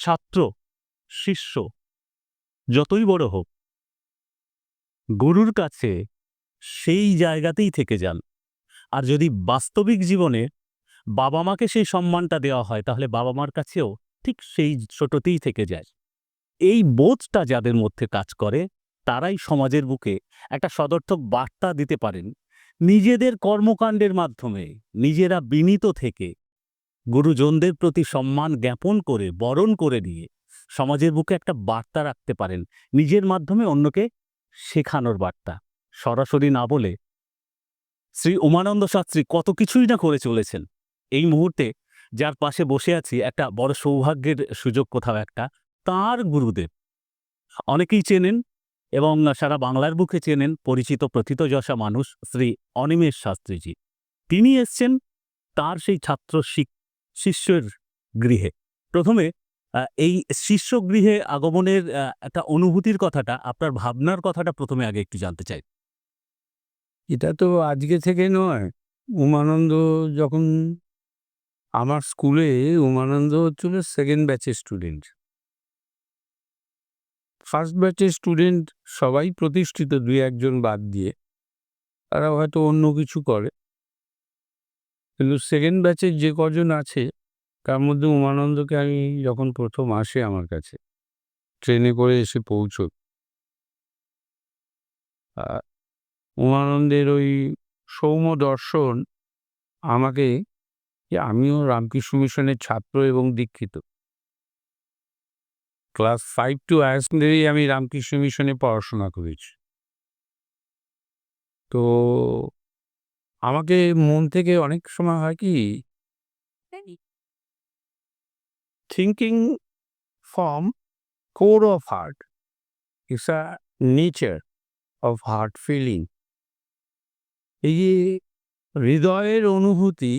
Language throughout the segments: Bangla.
ছাত্র, শিষ্য, যতই বড় হোক। গুরুর কাছে সেই জায়গাতেই থেকে যান। আর যদি বাস্তবিক জীবনে বাবা মাকে সেই সম্মানটা দেওয়া হয়, তাহলে বাবা মার কাছেও ঠিক সেই ছোটতেই থেকে যায়। এই বোধটা যাদের মধ্যে কাজ করে, তারাই সমাজের বুকে একটা সদর্থক বার্তা দিতে পারেন। নিজেদের কর্মকাণ্ডের মাধ্যমে নিজেরা বিনীত থেকে গুরুজনদের প্রতি সম্মান জ্ঞাপন করে, বরণ করে দিয়ে সমাজের বুকে একটা বার্তা রাখতে পারেন। নিজের মাধ্যমে অন্যকে শেখানোর বার্তা। সরাসরি না বলে শ্রী উমানন্দ শাস্ত্রী কত কিছুই না করে চলেছেন। এই মুহূর্তে যার পাশে বসে আছি একটা বড় সৌভাগ্যের সুযোগ কোথাও একটা, তার গুরুদেব। অনেকেই চেনেন এবং সারা বাংলার বুকে চেনেন পরিচিত প্রথিতযশা মানুষ শ্রী অনিমেষ শাস্ত্রীজি। তিনি এসছেন তার সেই ছাত্র শিক- শিষ্যের গৃহে। প্রথমে এই শিষ্য গৃহে আগমনের একটা অনুভূতির কথাটা, আপনার ভাবনার কথাটা প্রথমে আগে একটু জানতে চাই। এটা তো আজকে থেকে নয়। উমানন্দ যখন আমার স্কুলে, উমানন্দ হচ্ছিল সেকেন্ড ব্যাচের স্টুডেন্ট ফার্স্ট ব্যাচের স্টুডেন্ট সবাই প্রতিষ্ঠিত, দুই একজন বাদ দিয়ে। তারা হয়তো অন্য কিছু করে। কিন্তু সেকেন্ড ব্যাচের যে কজন আছে, তার মধ্যে উমানন্দকে আমি যখন প্রথম আসে আমার কাছে ট্রেনে করে এসে পৌঁছো উমানন্দের ওই সৌম্য দর্শন আমাকে, যে আমিও রামকৃষ্ণ মিশনের ছাত্র এবং দীক্ষিত। ক্লাস ফাইভ টু সেকেন্ডারি আমি রামকৃষ্ণ মিশনে পড়াশোনা করেছি। তো আমাকে মন থেকে অনেক সময় হয় কি thinking from core of heart it's a nature of heart feeling এই যে হৃদয়ের অনুভূতি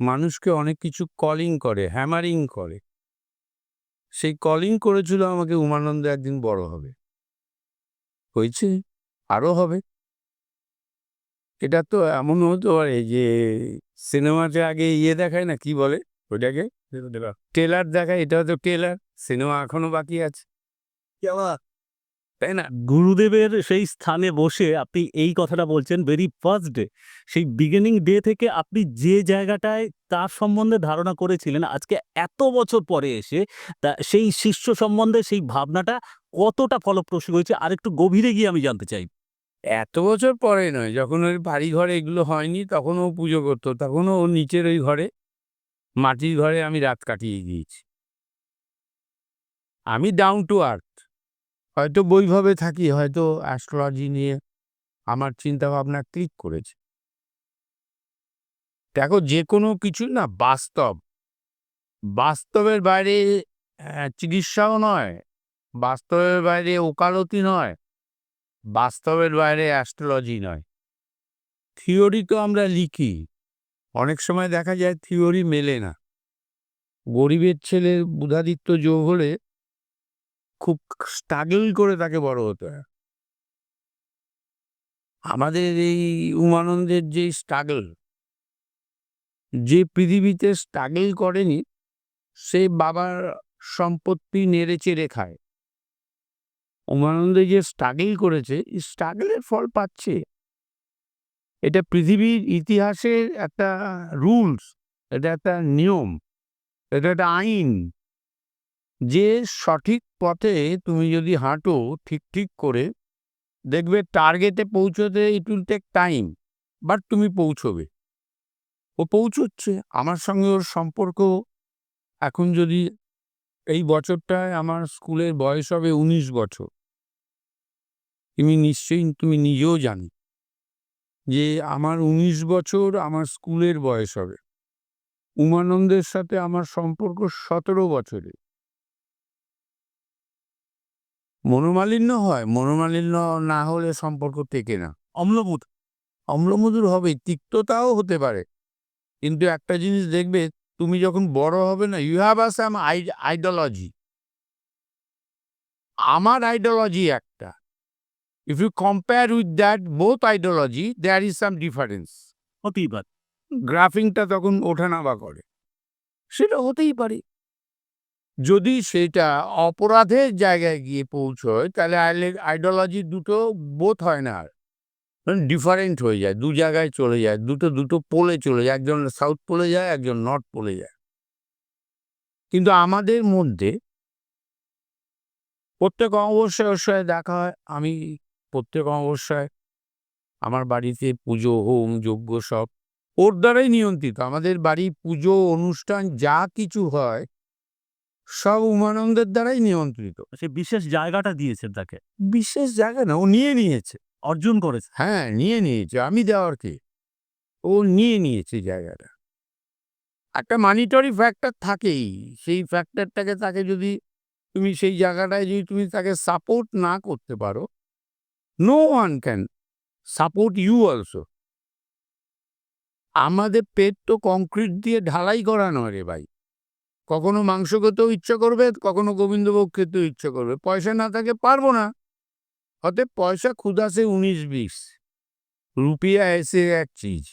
মানুষকে অনেক কিছু কলিং করে হ্যামারিং করে। সেই কলিং করেছিল আমাকে উমানন্দ একদিন বড় হবে। হয়েছে আরও হবে। এটা তো এমন হতে পারে যে সিনেমাতে আগে ইয়ে দেখায় না কি বলে ওইটাকে? টেলার দেখায় এটা তো টেলার সিনেমা এখনও বাকি আছে। তাই না? গুরুদেবের সেই স্থানে বসে আপনি এই কথাটা বলছেন ভেরি ফার্স্ট ডে সেই বিগিনিং ডে থেকে আপনি যে জায়গাটায় তার সম্বন্ধে ধারণা করেছিলেন আজকে এত বছর পরে এসে তা সেই শিষ্য সম্বন্ধে সেই ভাবনাটা কতটা ফলপ্রসূ হয়েছে আর একটু গভীরে গিয়ে আমি জানতে চাই। এত বছর পরে নয়, যখন ওই বাড়ি ঘরে এগুলো হয়নি, তখন ও পুজো করতো। তখনও ও নিচের ওই ঘরে, মাটির ঘরে আমি রাত কাটিয়ে গিয়েছি আমি ডাউন টু আর্থ হয়তো বৈভাবে থাকি, হয়তো অ্যাস্ট্রোলজি নিয়ে আমার চিন্তা ভাবনা ক্লিক করেছে। দেখো যে কোনো কিছু না, বাস্তব। বাস্তবের বাইরে চিকিৎসাও নয়। বাস্তবের বাইরে ওকালতি নয়। বাস্তবের বাইরে অ্যাস্ট্রোলজি নয়। থিওরি তো আমরা লিখি। অনেক সময় দেখা যায় থিওরি মেলে না। গরিবের ছেলে বুধাদিত্য যোগ হলে খুব স্ট্রাগল করে তাকে বড় হতে হয়। আমাদের এই উমানন্দের যে স্ট্রাগল যে পৃথিবীতে স্ট্রাগল করেনি, সে বাবার সম্পত্তি নেড়ে চেড়ে খায়। উমানন্দে যে স্ট্রাগল করেছে স্ট্রাগলের ফল পাচ্ছে। এটা পৃথিবীর ইতিহাসের একটা রুলস এটা একটা নিয়ম, এটা একটা আইন। যে সঠিক পথে তুমি যদি হাঁটো ঠিক ঠিক করে, দেখবে টার্গেটে পৌঁছতে it will take time but তুমি পৌঁছবে। ও পৌঁছচ্ছে, আমার সঙ্গে ওর সম্পর্ক। এখন যদি এই বছরটায় আমার স্কুলের বয়স হবে উনিশ বছর। তুমি নিশ্চয়ই তুমি নিজেও জানি যে আমার উনিশ বছর আমার স্কুলের বয়স হবে। উমানন্দের সাথে আমার সম্পর্ক সতেরো বছরে মনোমালিন্য হয়, মনোমালিন্য না হলে সম্পর্ক টেকে না। অম্লবোধ অম্লমধুর হবে, তিক্ততাও হতে পারে। কিন্তু একটা জিনিস দেখবে, তুমি যখন বড় হবে না you have a some ideology আমার আইডিওলজি একটা। If you compare with that both ideology there is some difference হতেই পারে। গ্রাফিংটা তখন ওঠানামা করে। সেটা হতেই পারে। যদি সেটা অপরাধের জায়গায় গিয়ে পৌঁছয় তাহলে আইডিওলজি দুটো বোধ হয় না আর। ডিফারেন্ট হয়ে যায়। দু জায়গায় চলে যায়। দুটো দুটো পোলে চলে যায়। একজন সাউথ পোলে যায় একজন নর্থ পোলে যায়। কিন্তু আমাদের মধ্যে প্রত্যেক অবশ্যই অবশ্যই দেখা হয়। আমি প্রত্যেক অমাবস্যায় আমার বাড়িতে পুজো হোম যজ্ঞ সব ওর দ্বারাই নিয়ন্ত্রিত। আমাদের বাড়ি পুজো অনুষ্ঠান যা কিছু হয় সব উমানন্দের দ্বারাই নিয়ন্ত্রিত। সে বিশেষ জায়গাটা দিয়েছেন তাকে? বিশেষ জায়গা না ও নিয়ে নিয়েছে। অর্জন করেছে? হ্যাঁ নিয়ে নিয়েছে আমি দেওয়ার কে ও নিয়ে নিয়েছে জায়গাটা। একটা মানিটরি ফ্যাক্টর থাকেই। সেই ফ্যাক্টরটাকে তাকে যদি তুমি সেই জায়গাটায় যদি তুমি তাকে সাপোর্ট না করতে পারো no one can support you also আমাদের পেট তো কংক্রিট দিয়ে ঢালাই করা নয় রে ভাই। কখনো মাংস খেতেও ইচ্ছা করবে কখনো গোবিন্দভোগ খেতেও ইচ্ছা করবে। পয়সা না থাকে পারব না। অতএব পয়সা ক্ষুদা সে উনিশ বিশ। রুপিয়া এসে এক চিজ।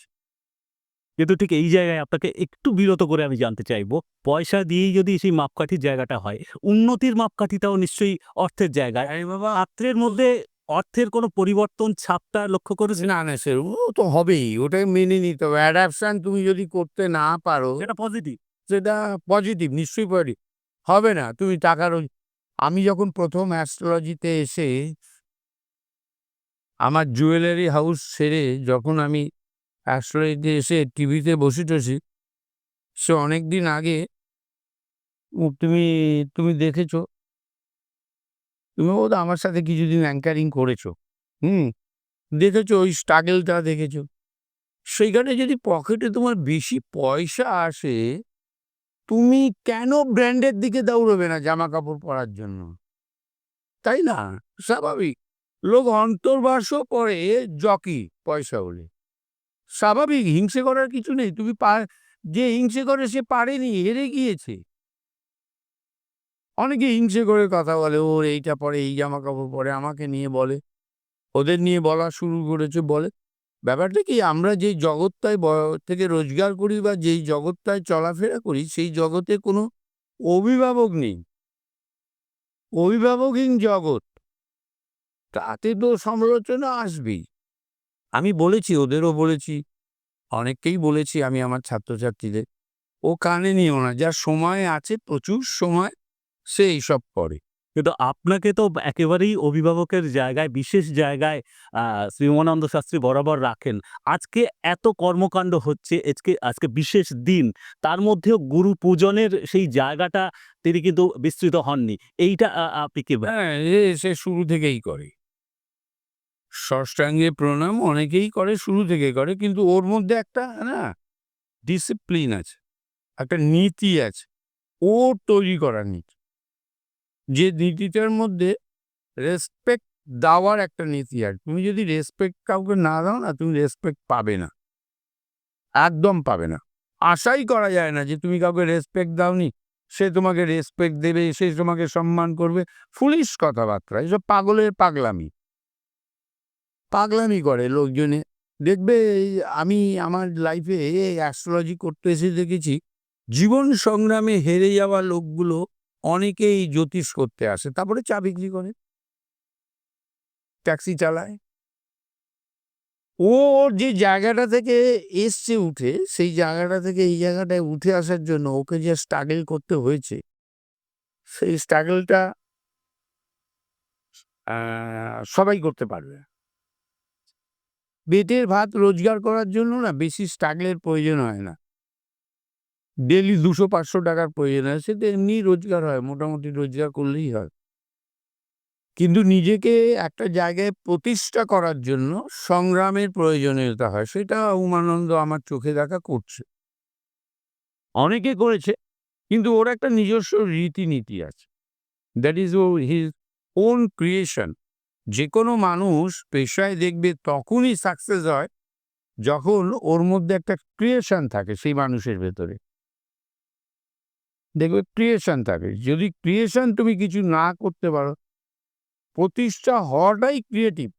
কিন্তু ঠিক এই জায়গায় আপনাকে একটু বিরত করে আমি জানতে চাইব। পয়সা দিয়েই যদি সেই মাপকাঠির জায়গাটা হয় উন্নতির মাপকাঠিটাও নিশ্চয়ই অর্থের বাবা। পাত্রের মধ্যে অর্থের কোনো পরিবর্তন ছাপটা লক্ষ্য করেছেন? না না সে ও তো হবেই ওটাই মেনে নিতে হবে। অ্যাডাপশন তুমি যদি করতে না পারো সেটা পজিটিভ সেটা পজিটিভ নিশ্চয়ই পজিটিভ হবে না তুমি টাকার আমি যখন প্রথম অ্যাস্ট্রোলজিতে এসে আমার জুয়েলারি হাউস ছেড়ে যখন আমি অ্যাস্ট্রোলজিতে এসে টিভিতে বসে টসি সে অনেক দিন আগে তুমি তুমি দেখেছ তুমি বোধ আমার সাথে কিছুদিন অ্যাঙ্কারিং করেছ, হুম? দেখেছ ওই স্ট্রাগলটা দেখেছ? সেইখানে যদি পকেটে তোমার বেশি পয়সা আসে, তুমি কেন ব্র্যান্ডের দিকে দৌড়বে না জামা কাপড় পরার জন্য? তাই না? স্বাভাবিক। লোক অন্তর্বাসও পরে জকি পয়সা হলে। স্বাভাবিক, হিংসে করার কিছু নেই। তুমি পা- যে হিংসে করে সে পারেনি, হেরে গিয়েছে। অনেকে হিংসে করে কথা বলে, ওর এইটা পরে, এই জামা কাপড় পরে, আমাকে নিয়ে বলে, ওদের নিয়ে বলা শুরু করেছে বলে। ব্যাপারটা কি, আমরা যেই জগৎটায় থেকে রোজগার করি বা যেই জগৎটায় চলাফেরা করি, সেই জগতে কোনো অভিভাবক নেই। অভিভাবকহীন জগৎ। তাতে তো সমালোচনা আসবেই। আমি বলেছি, ওদেরও বলেছি, অনেককেই বলেছি, আমি আমার ছাত্রছাত্রীদের। ও কানে নিও না, যার সময় আছে, প্রচুর সময় সে এইসব করে। কিন্তু আপনাকে তো একেবারেই অভিভাবকের জায়গায় বিশেষ জায়গায় আহ, শ্রীমানন্দ শাস্ত্রী বরাবর রাখেন। আজকে এত কর্মকাণ্ড হচ্ছে আজকে আজকে বিশেষ দিন তার মধ্যেও গুরু পূজনের সেই জায়গাটা তিনি কিন্তু বিস্তৃত হননি। এইটা আপনি কি হ্যাঁ সে শুরু থেকেই করে। ষষ্ঠাঙ্গে প্রণাম অনেকেই করে শুরু থেকে করে কিন্তু ওর মধ্যে একটা না ডিসিপ্লিন আছে একটা নীতি আছে। ও তৈরি করা নীতি। যে নীতিটার মধ্যে রেসপেক্ট দেওয়ার একটা নীতি আর। তুমি যদি রেসপেক্ট কাউকে না দাও না, তুমি রেসপেক্ট পাবে না। একদম পাবে না। আশাই করা যায় না যে তুমি কাউকে রেসপেক্ট দাওনি, সে তোমাকে রেসপেক্ট দেবে, সে তোমাকে সম্মান করবে। ফুলিশ কথাবার্তা, এসব পাগলের পাগলামি। পাগলামি করে লোকজনে। দেখবে আমি আমার লাইফে অ্যাস্ট্রোলজি করতে এসে দেখেছি, জীবন সংগ্রামে হেরে যাওয়া লোকগুলো অনেকেই জ্যোতিষ করতে আসে, তারপরে চা বিক্রি করে। ট্যাক্সি চালায়। ও ওর যে জায়গাটা থেকে এসছে উঠে, সেই জায়গাটা থেকে এই জায়গাটায় উঠে আসার জন্য ওকে যে স্ট্রাগল করতে হয়েছে, সেই স্ট্রাগলটা সবাই করতে পারবে। বেটের ভাত রোজগার করার জন্য না, বেশি স্ট্রাগলের প্রয়োজন হয় না। ডেলি দুশো পাঁচশো টাকার প্রয়োজন হয়। সেটা এমনি রোজগার হয়, মোটামুটি রোজগার করলেই হয়। কিন্তু নিজেকে একটা জায়গায় প্রতিষ্ঠা করার জন্য সংগ্রামের প্রয়োজনীয়তা হয়। সেটা উমানন্দ আমার চোখে দেখা করছে। অনেকে করেছে, কিন্তু ওর একটা নিজস্ব রীতিনীতি আছে। দ্যাট ইজ ও হিজ ওন ক্রিয়েশন যে কোনো মানুষ পেশায় দেখবে তখনই সাকসেস হয়, যখন ওর মধ্যে একটা ক্রিয়েশন থাকে সেই মানুষের ভেতরে। দেখবে ক্রিয়েশন থাকে। যদি ক্রিয়েশন তুমি কিছু না করতে পারো, প্রতিষ্ঠা হওয়াটাই ক্রিয়েটিভ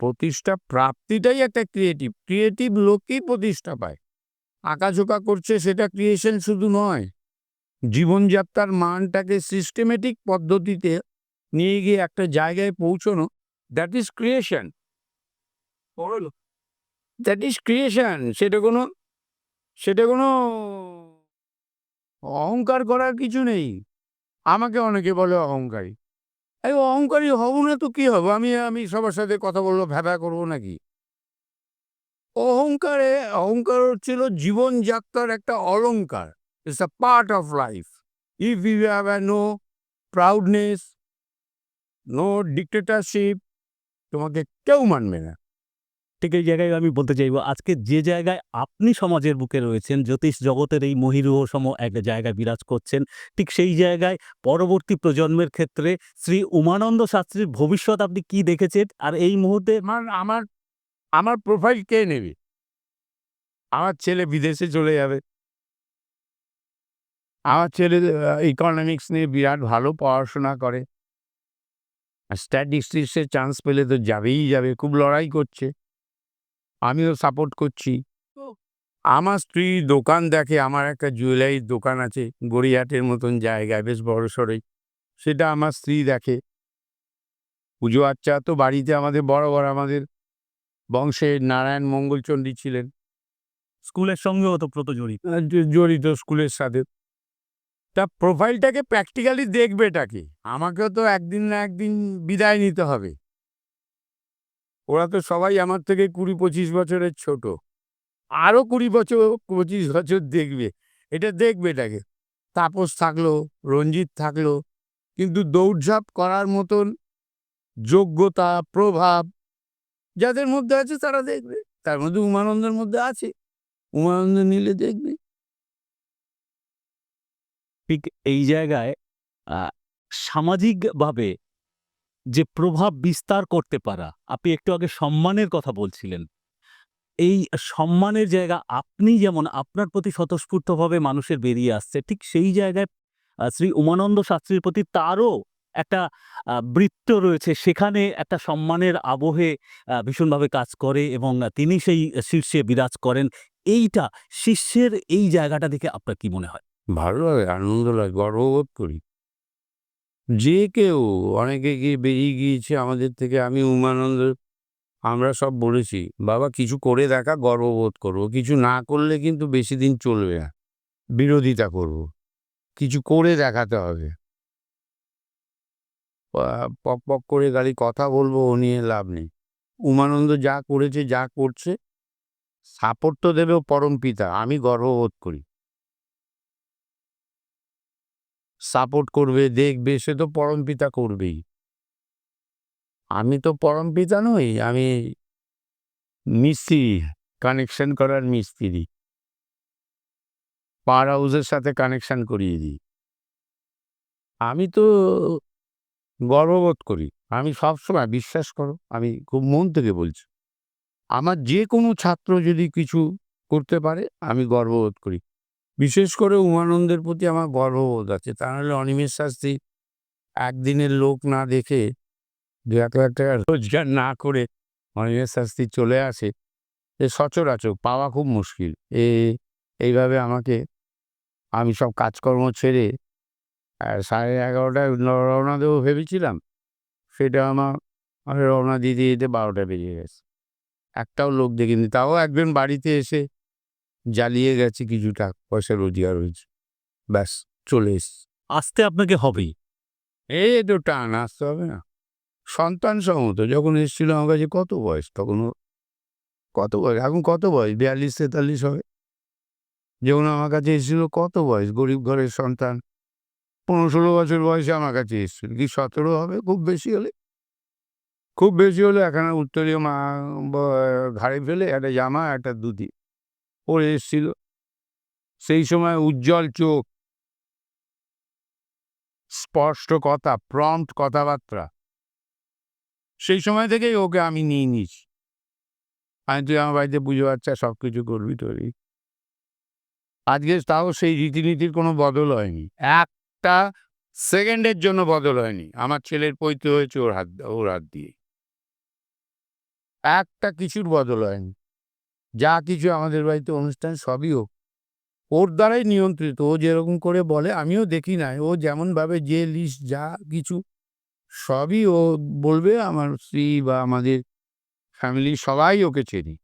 প্রতিষ্ঠা প্রাপ্তিটাই একটা ক্রিয়েটিভ ক্রিয়েটিভ লোকই প্রতিষ্ঠা পায়। আঁকাঝোঁকা করছে সেটা ক্রিয়েশন শুধু নয়, জীবনযাত্রার মানটাকে সিস্টেমেটিক পদ্ধতিতে নিয়ে গিয়ে একটা জায়গায় পৌঁছানো that is creation that is creation সেটা কোনো সেটা কোনো অহংকার করার কিছু নেই। আমাকে অনেকে বলে অহংকারী। এই অহংকারী হব না তো কি হব? আমি আমি সবার সাথে কথা বলব, ভ্যাবা করব নাকি? অহংকারে, অহংকার হচ্ছিল জীবনযাত্রার একটা অলংকার। It's a part of life if you have no proudness no dictatorship তোমাকে কেউ মানবে না। ঠিক এই জায়গায় আমি বলতে চাইব, আজকে যে জায়গায় আপনি সমাজের বুকে রয়েছেন, জ্যোতিষ জগতের এই মহিরুহ সম একটা জায়গায় বিরাজ করছেন, ঠিক সেই জায়গায় পরবর্তী প্রজন্মের ক্ষেত্রে শ্রী উমানন্দ শাস্ত্রীর ভবিষ্যৎ আপনি কি দেখেছেন? আর এই মুহূর্তে আমার আমার প্রোফাইল কে নেবে? আমার ছেলে বিদেশে চলে যাবে। আমার ছেলে ইকোনমিক্স নিয়ে বিরাট ভালো পড়াশোনা করে। স্ট্যাটিস্টিক্সের চান্স পেলে তো যাবেই যাবে, খুব লড়াই করছে। আমিও সাপোর্ট করছি। আমার স্ত্রী দোকান দেখে আমার একটা জুয়েলারির দোকান আছে গড়িয়াটের মতন জায়গায় বেশ বড় সড়ই সেটা আমার স্ত্রী দেখে। পুজো আচ্চা তো বাড়িতে আমাদের বড় বড় আমাদের বংশে নারায়ণ মঙ্গলচণ্ডী ছিলেন। স্কুলের সঙ্গেও তো প্রত জড়িত। জড়িত স্কুলের সাথে। তা প্রোফাইলটাকে প্র্যাকটিক্যালি দেখবেটাকে আমাকেও তো একদিন না একদিন বিদায় নিতে হবে। ওরা তো সবাই আমার থেকে কুড়ি পঁচিশ বছরের ছোট। আরও কুড়ি বছর, পঁচিশ বছর দেখবে। এটা দেখবে এটাকে তাপস থাকল, রঞ্জিত থাকল, কিন্তু দৌড়ঝাঁপ করার মতন যোগ্যতা, প্রভাব যাদের মধ্যে আছে তারা দেখবে। তার মধ্যে উমানন্দের মধ্যে আছে। উমানন্দ নিলে দেখবে। ঠিক এই জায়গায় সামাজিকভাবে যে প্রভাব বিস্তার করতে পারা। আপনি একটু আগে সম্মানের কথা বলছিলেন। এই সম্মানের জায়গা আপনি যেমন আপনার প্রতি স্বতঃস্ফূর্তভাবে মানুষের বেরিয়ে আসছে, ঠিক সেই জায়গায় শ্রী উমানন্দ শাস্ত্রীর প্রতি তারও একটা বৃত্ত রয়েছে। সেখানে একটা সম্মানের আবহে ভীষণভাবে কাজ করে এবং তিনি সেই শীর্ষে বিরাজ করেন। এইটা শীর্ষের এই জায়গাটা দেখে আপনার কি মনে হয়? ভালো লাগে, আনন্দ লাগে, গর্ববোধ করি। যে কেউ অনেকে গিয়ে বেরিয়ে গিয়েছে আমাদের থেকে, আমি উমানন্দ, আমরা সব বলেছি, বাবা, কিছু করে দেখা, গর্ববোধ করব। কিছু না করলে কিন্তু বেশি দিন চলবে না। বিরোধিতা করব। কিছু করে দেখাতে হবে। পক পক করে গাড়ি কথা বলব, ও নিয়ে লাভ নেই। উমানন্দ যা করেছে, যা করছে সাপোর্ট তো দেবে পরম পিতা। আমি গর্ববোধ করি। সাপোর্ট করবে, দেখবে, সে তো পরম পিতা করবেই। আমি তো পরম পিতা নই, আমি মিস্ত্রি কানেকশন করার মিস্ত্রি। পাওয়ার হাউসের সাথে কানেকশন করিয়ে দিই। আমি তো গর্ববোধ করি, আমি সবসময় বিশ্বাস করো, আমি খুব মন থেকে বলছি। আমার যে কোনো ছাত্র যদি কিছু করতে পারে, আমি গর্ববোধ করি। বিশেষ করে উমানন্দের প্রতি আমার গর্ববোধ আছে। তা নাহলে অনিমেষ শাস্ত্রী একদিনের লোক না দেখে দু এক লাখ টাকা রোজগার না করে অনিমেষ শাস্ত্রী চলে আসে, এ সচরাচর পাওয়া খুব মুশকিল। এ, এইভাবে আমাকে, আমি সব কাজকর্ম ছেড়ে সাড়ে এগারোটায় রওনা দেবো ভেবেছিলাম, সেটা আমার আমি রওনা দিতে দিতে বারোটা বেরিয়ে গেছে। একটাও লোক দেখিনি। তাও একজন বাড়িতে এসে জ্বালিয়ে গেছে কিছু টাকা পয়সা রোজগার হয়েছে। ব্যাস চলে এসছে। আসতে আপনাকে হবেই এই তো টান আসতে হবে না। সন্তান সমত যখন এসেছিল আমার কাছে কত বয়স? তখন কত বয়স? এখন কত বয়স? বিয়াল্লিশ তেতাল্লিশ হবে। যখন আমার কাছে এসেছিল কত বয়স? গরিব ঘরের সন্তান। পনেরো ষোলো বছর বয়সে আমার কাছে এসেছিল। কি সতেরো হবে? খুব বেশি হলে। খুব বেশি হলে এখানে উত্তরীয় মা ঘাড়ে ফেলে একটা জামা একটা দুটি পরে এসেছিল। সেই সময় উজ্জ্বল চোখ। স্পষ্ট কথা প্রম্পট কথাবার্তা। সেই সময় থেকেই ওকে আমি নিয়ে নিয়েছি। আমি তুই আমার বাড়িতে পুজো বাচ্চা সব কিছু করবি তোরই আজকে তাও সেই রীতিনীতির কোনো বদল হয়নি। একটা সেকেন্ডের জন্য বদল হয়নি। আমার ছেলের পৈতে হয়েছে ওর হাত ওর হাত দিয়ে। একটা কিছুর বদল হয়নি। যা কিছু আমাদের বাড়িতে অনুষ্ঠান সবই হোক। ওর দ্বারাই নিয়ন্ত্রিত। ও যেরকম করে বলে, আমিও দেখি না। ও যেমনভাবে যে লিস্ট যা কিছু, সবই ও বলবে আমার স্ত্রী বা আমাদের ফ্যামিলির সবাই ওকে চেনি।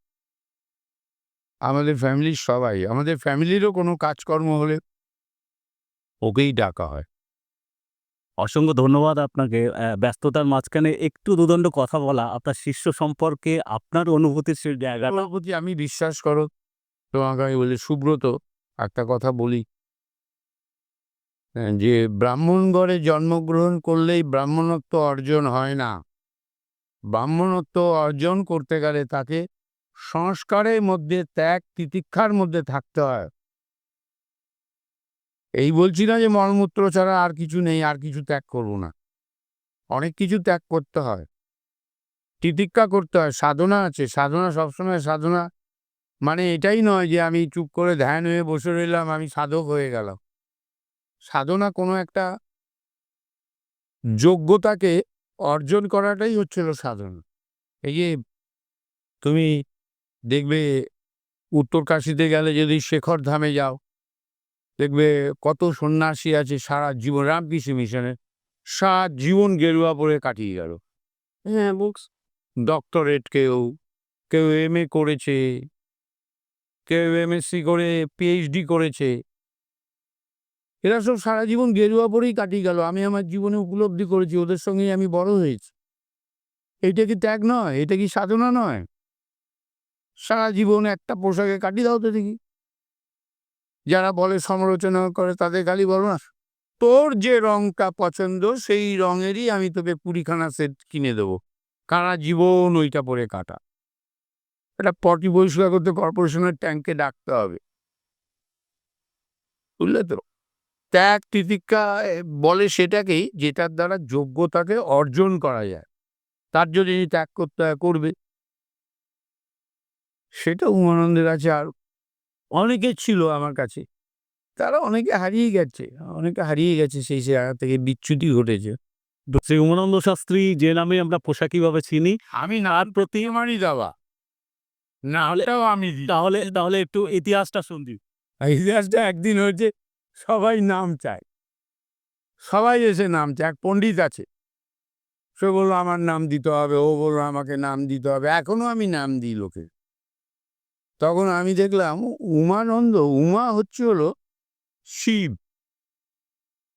আমাদের ফ্যামিলির সবাই। আমাদের ফ্যামিলিরও কোনো কাজকর্ম হলে ওকেই ডাকা হয়। অসংখ্য ধন্যবাদ আপনাকে। ব্যস্ততার মাঝখানে একটু দুদণ্ড কথা বলা। আপনার শিষ্য সম্পর্কে, আপনার অনুভূতির আমার আমি বিশ্বাস করো, তোমাকে আমি বলি সুব্রত, একটা কথা বলি। যে ব্রাহ্মণগড়ে জন্মগ্রহণ করলেই ব্রাহ্মণত্ব অর্জন হয় না। ব্রাহ্মণত্ব অর্জন করতে গেলে তাকে সংস্কারের মধ্যে, ত্যাগ, তিতিক্ষার মধ্যে থাকতে হয়। এই বলছি না যে মলমূত্র ছাড়া আর কিছু নেই, আর কিছু ত্যাগ করব না। অনেক কিছু ত্যাগ করতে হয়। তিতিক্ষা করতে হয়, সাধনা আছে। সাধনা সবসময় সাধনা। মানে এটাই নয় যে আমি চুপ করে ধ্যান হয়ে বসে রইলাম, আমি সাধক হয়ে গেলাম। সাধনা কোনো একটা যোগ্যতাকে অর্জন করাটাই হচ্ছিল সাধনা। এই যে তুমি দেখবে উত্তরকাশীতে গেলে যদি শেখর ধামে যাও দেখবে কত সন্ন্যাসী আছে সারা জীবন রামকৃষ্ণ মিশনে সারা জীবন গেরুয়া পরে কাটিয়ে গেল। হ্যাঁ বুকস। ডক্টরেট কেউ কেউ এম এ করেছে কেউ এমএসসি করে পিএইচডি করেছে। এরা সব সারা জীবন গেরুয়া পরেই কাটিয়ে গেল। আমি আমার জীবনে উপলব্ধি করেছি ওদের সঙ্গেই আমি বড় হয়েছি। এটা কি ত্যাগ নয়? এটা কি সাধনা নয়? সারা জীবন একটা পোশাকে কাটিয়ে দাও তো দেখি। যারা বলে সমালোচনা করে তাদের গালি বলো না। তোর যে রংটা পছন্দ, সেই রঙেরই আমি তোকে কুড়িখানা সেট কিনে দেবো। কারা জীবন ওইটা পরে কাটা। এটা পটি পরিষ্কার করতে কর্পোরেশনের ট্যাঙ্কে ডাকতে হবে। বুঝলে তো? ত্যাগ তিতিক্ষা বলে সেটাকেই যেটার দ্বারা যোগ্যতাকে অর্জন করা যায়। তার যদি ত্যাগ করতে করবে। সেটা উমানন্দের আছে আর অনেকে ছিল আমার কাছে। তারা অনেকে হারিয়ে গেছে। অনেকে হারিয়ে গেছে সেই জায়গা থেকে বিচ্যুতি ঘটেছে। শ্রী উমানন্দ শাস্ত্রী যে নামে আমরা পোশাকিভাবে চিনি আমি নার প্রতি মানি দেওয়া না হলেও আমি তাহলে তাহলে একটু ইতিহাসটা শুনবি ইতিহাসটা একদিন হয়েছে সবাই নাম চায়। সবাই এসে নাম চায় এক পণ্ডিত আছে। সে বলল আমার নাম দিতে হবে ও বলল আমাকে নাম দিতে হবে। এখনও আমি নাম দিই লোকে। তখন আমি দেখলাম উমানন্দ, উমা হচ্ছে হলো শিব।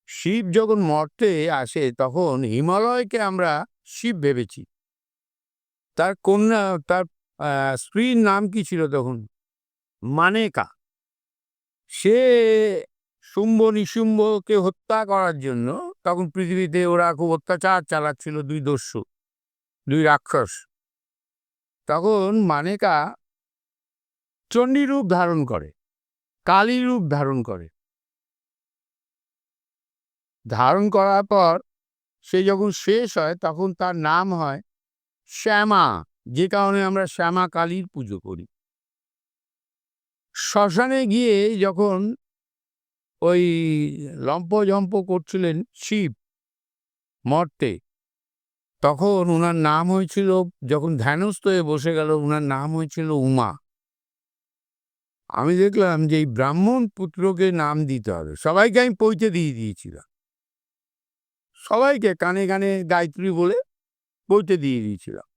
শিব যখন মর্তে আসে তখন হিমালয়কে আমরা শিব ভেবেছি। তার কন্যা, তার স্ত্রীর নাম কি ছিল তখন? মানেকা। সে শুম্ভ নিশুম্ভকে হত্যা করার জন্য তখন পৃথিবীতে ওরা খুব অত্যাচার চালাচ্ছিল দুই দস্যু, দুই রাক্ষস। তখন মানেকা চণ্ডী রূপ ধারণ করে কালী রূপ ধারণ করে। ধারণ করার পর সে যখন শেষ হয়, তখন তার নাম হয় শ্যামা, যে কারণে আমরা শ্যামা কালীর পুজো করি। শ্মশানে গিয়ে যখন ওই লম্পজম্প করছিলেন শিব মর্তে, তখন ওনার নাম হয়েছিল, যখন ধ্যানস্থ হয়ে বসে গেল ওনার নাম হয়েছিল উমা। আমি দেখলাম যে এই ব্রাহ্মণ পুত্রকে নাম দিতে হবে। সবাইকে আমি পৈতে দিয়ে দিয়েছিলাম। সবাইকে কানে কানে গায়ত্রী বলে পৈতে দিয়ে দিয়েছিলাম।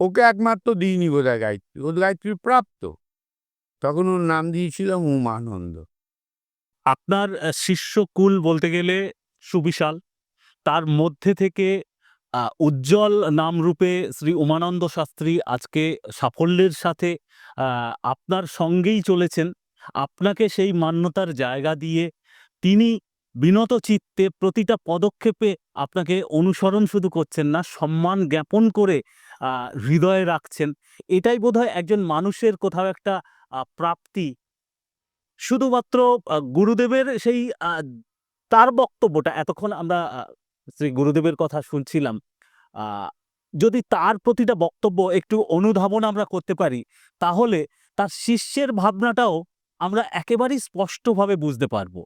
ওকে একমাত্র দিইনি বোধহয় গায়ত্রী। ও গায়ত্রী প্রাপ্ত। তখন ওর নাম দিয়েছিলাম উমানন্দ। আপনার শিষ্যকুল বলতে গেলে সুবিশাল। তার মধ্যে থেকে উজ্জ্বল নামরূপে শ্রী উমানন্দ শাস্ত্রী আজকে সাফল্যের সাথে আপনার সঙ্গেই চলেছেন। আপনাকে সেই মান্যতার জায়গা দিয়ে তিনি বিনত চিত্তে প্রতিটা পদক্ষেপে আপনাকে অনুসরণ শুধু করছেন না, সম্মান জ্ঞাপন করে হৃদয়ে রাখছেন। এটাই বোধহয় একজন মানুষের কোথাও একটা প্রাপ্তি। শুধুমাত্র গুরুদেবের সেই তার বক্তব্যটা, এতক্ষণ আমরা শ্রী গুরুদেবের কথা শুনছিলাম। যদি তার প্রতিটা বক্তব্য একটু অনুধাবন আমরা করতে পারি, তাহলে তার শিষ্যের ভাবনাটাও আমরা একেবারেই স্পষ্টভাবে বুঝতে পারব।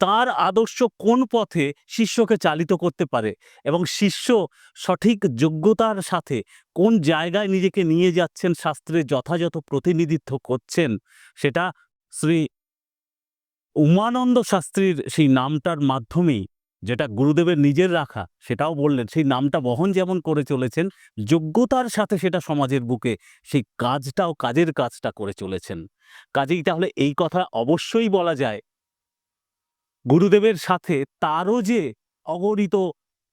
তার আদর্শ কোন পথে শিষ্যকে চালিত করতে পারে এবং শিষ্য সঠিক যোগ্যতার সাথে কোন জায়গায় নিজেকে নিয়ে যাচ্ছেন শাস্ত্রের যথাযথ প্রতিনিধিত্ব করছেন, সেটা শ্রী উমানন্দ শাস্ত্রীর সেই নামটার মাধ্যমেই যেটা গুরুদেবের নিজের রাখা, সেটাও বললেন। সেই নামটা বহন যেমন করে চলেছেন, যোগ্যতার সাথে সেটা সমাজের বুকে, সেই কাজটাও কাজের কাজটা করে চলেছেন। কাজেই তাহলে এই কথা অবশ্যই বলা যায়, গুরুদেবের সাথে তারও যে অগণিত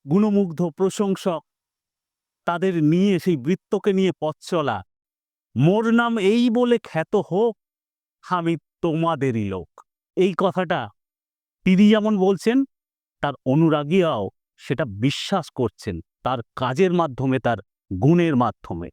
গুণমুগ্ধ প্রশংসক, তাদের নিয়ে, সেই বৃত্তকে নিয়ে পথ চলা, মোর নাম এই বলে খ্যাত হোক, আমি তোমাদেরই লোক। এই কথাটা তিনি যেমন বলছেন তার অনুরাগীরাও সেটা বিশ্বাস করছেন তার কাজের মাধ্যমে তার গুণের মাধ্যমে।